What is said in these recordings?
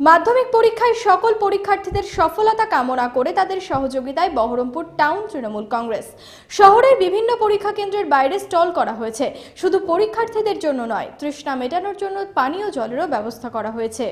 মাধ্যমিক পরীক্ষায় সকল পরীক্ষার্থীদের সফলতা কামনা করে তাদের সহযোগিতায় বহরমপুর টাউন তৃণমূল কংগ্রেস। শহরের বিভিন্ন পরীক্ষা কেন্দ্রের বাইরে স্টল করা হয়েছে। শুধু পরীক্ষার্থীদের জন্য নয়, তৃষ্ণা মেটানোর জন্য পানীয় জলেরও ব্যবস্থা করা হয়েছে।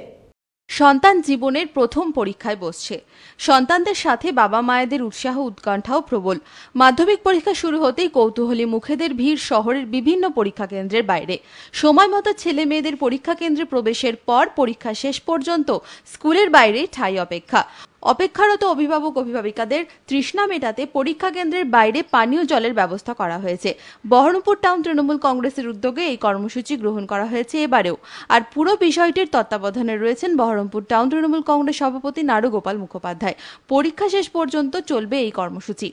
সন্তান জীবনের প্রথম পরীক্ষায় বসছে। সন্তানদের সাথে বাবা মায়েদের উৎসাহ উৎকণ্ঠাও প্রবল। মাধ্যমিক পরীক্ষা শুরু হতেই কৌতূহলী মুখেদের ভিড় শহরের বিভিন্ন পরীক্ষা কেন্দ্রের বাইরে। সময় মতো ছেলে মেয়েদের পরীক্ষা কেন্দ্রে প্রবেশের পর পরীক্ষা শেষ পর্যন্ত স্কুলের বাইরে ঠাই অপেক্ষা। অপেক্ষারত অভিভাবক অভিভাবিকাদের তৃষ্ণা মেটাতে পরীক্ষা কেন্দ্রের বাইরে পানীয় জলের ব্যবস্থা করা হয়েছে। বহরমপুর টাউন তৃণমূল কংগ্রেসের উদ্যোগে এই কর্মসূচি গ্রহণ করা হয়েছে এবারেও। আর পুরো বিষয়টির তত্ত্বাবধানে রয়েছেন বহরমপুর টাউন তৃণমূল কংগ্রেস সভাপতি নারুগোপাল মুখোপাধ্যায়। পরীক্ষা শেষ পর্যন্ত চলবে এই কর্মসূচি।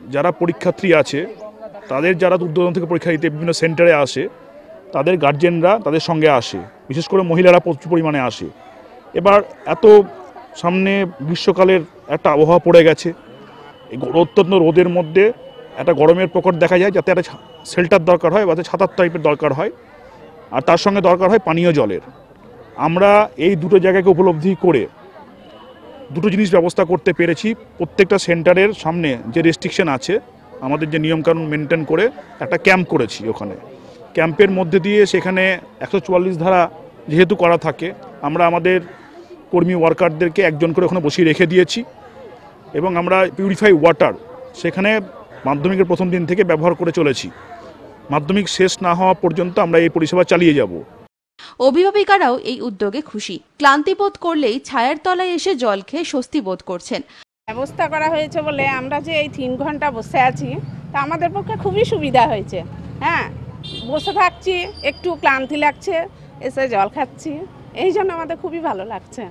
যারা পরীক্ষার্থী আছে, তাদের যারা দূর থেকে পরীক্ষা দিতে বিভিন্ন সেন্টারে আসে, তাদের গার্জেনরা তাদের সঙ্গে আসে। বিশেষ করে মহিলারা প্রচুর পরিমাণে আসে। এবার এত সামনে গ্রীষ্মকালের একটা আবহাওয়া পড়ে গেছে। এই অত্যন্ত রোদের মধ্যে একটা গরমের প্রকট দেখা যায় যাতে একটা শেল্টার দরকার হয়, বা ছাতার টাইপের দরকার হয়। আর তার সঙ্গে দরকার হয় পানীয় জলের। আমরা এই দুটো জায়গাকে উপলব্ধি করে দুটো জিনিস ব্যবস্থা করতে পেরেছি। প্রত্যেকটা সেন্টারের সামনে যে রেস্ট্রিকশন আছে, আমাদের যে নিয়মকানুন মেনটেন করে একটা ক্যাম্প করেছি ওখানে। ক্যাম্পের মধ্যে দিয়ে সেখানে একশো চুয়াল্লিশ ধারা যেহেতু করা থাকে, আমরা আমাদের কর্মী ওয়ার্কারদেরকে একজন করে ওখানে বসিয়ে রেখে দিয়েছি। এবং আমরা পিউরিফাই ওয়াটার সেখানে মাধ্যমিকের প্রথম দিন থেকে ব্যবহার করে চলেছি। মাধ্যমিক শেষ না হওয়া পর্যন্ত আমরা এই পরিষেবা চালিয়ে যাব। অভিভাবিকারাও এই উদ্যোগে খুশি। ক্লান্তি বোধ করলেই ছায়ার তলায় এসে জল খেয়ে স্বস্তি বোধ করছেন। ব্যবস্থা করা হয়েছে বলে আমরা যে এই তিন ঘণ্টা বসে আছি তা আমাদের পক্ষে খুবই সুবিধা হয়েছে। হ্যাঁ বসে থাকছি একটু ক্লান্তি লাগছে এসে জল খাচ্ছি এই জন্য আমাদের খুবই ভালো লাগছে।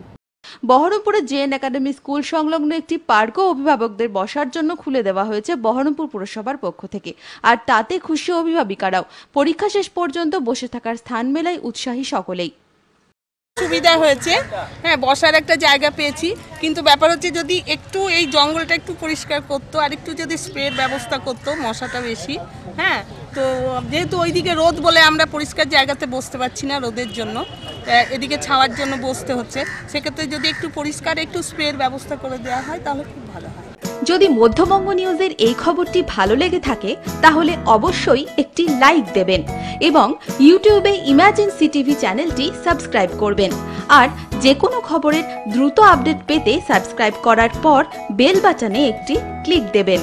বহরমপুরের জেএন একাডেমি স্কুল সংলগ্ন একটি পার্কও অভিভাবকদের বসার জন্য খুলে দেওয়া হয়েছে বহরমপুর পুরসভার পক্ষ থেকে। আর তাতে খুশি অভিভাবিকারাও। পরীক্ষা শেষ পর্যন্ত বসে থাকার স্থান মেলায় উৎসাহী সকলেই। সুবিধা হয়েছে। হ্যাঁ বসার একটা জায়গা পেয়েছি। কিন্তু ব্যাপার হচ্ছে যদি একটু এই জঙ্গলটা একটু পরিষ্কার করতো, আর একটু যদি স্প্রের ব্যবস্থা করতো মশাটা বেশি হ্যাঁ তো যেহেতু ওইদিকে রোদ বলে আমরা পরিষ্কার জায়গাতে বসতে পারছি না রোদের জন্য এদিকে ছাওয়ার জন্য বসতে হচ্ছে। সেক্ষেত্রে যদি একটু পরিষ্কার, একটু স্প্রের ব্যবস্থা করে দেওয়া হয়, তাহলে খুব ভালো হয়। যদি মধ্যবঙ্গ নিউজের এই খবরটি ভালো লেগে থাকে, তাহলে অবশ্যই একটি লাইক দেবেন এবং ইউটিউবে ইমাজিন সিটিভি চ্যানেলটি সাবস্ক্রাইব করবেন। আর যে কোনো খবরের দ্রুত আপডেট পেতে সাবস্ক্রাইব করার পর বেল বাটনে একটি ক্লিক দেবেন।